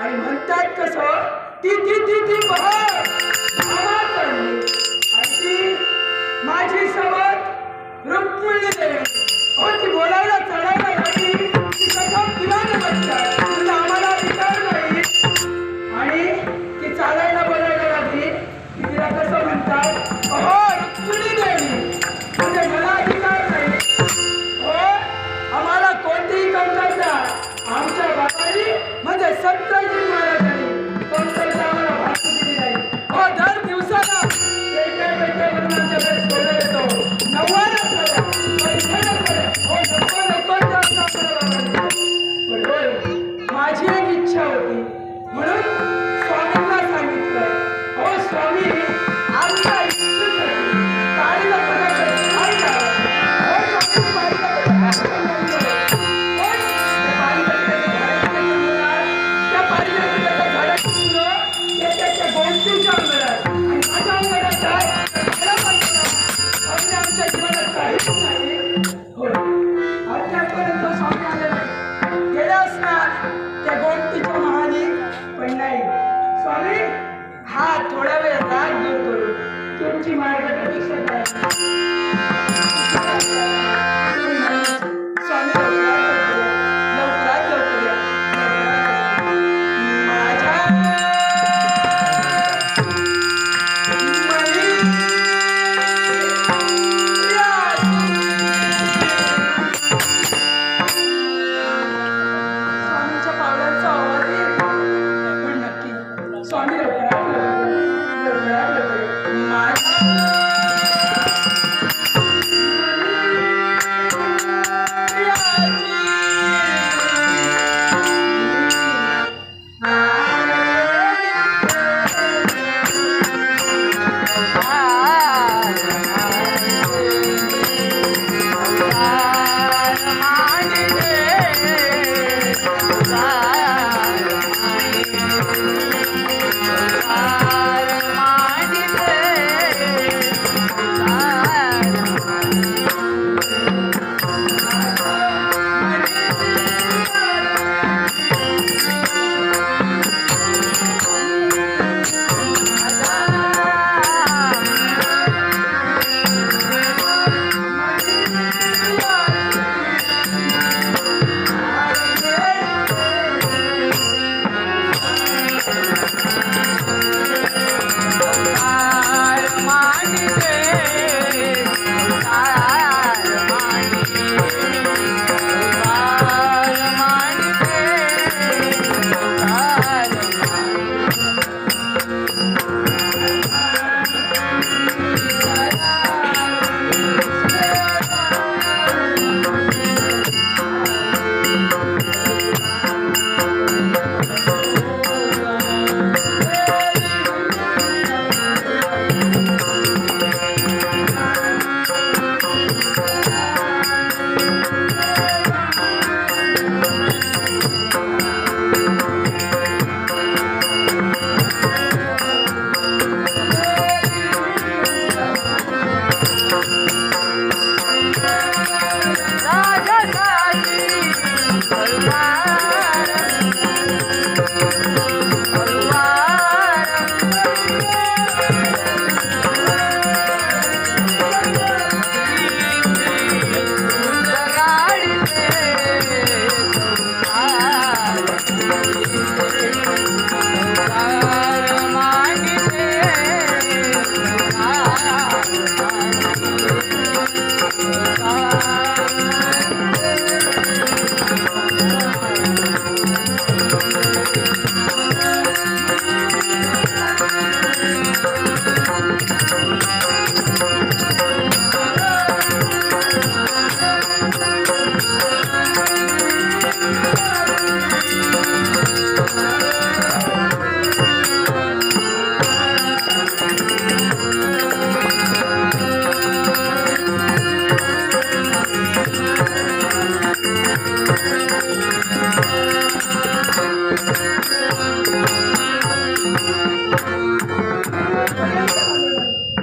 आणि म्हणतात कस ती ती ती ती ती माझी समज रुक्मिणी देवी हो ती बोलायला चढायला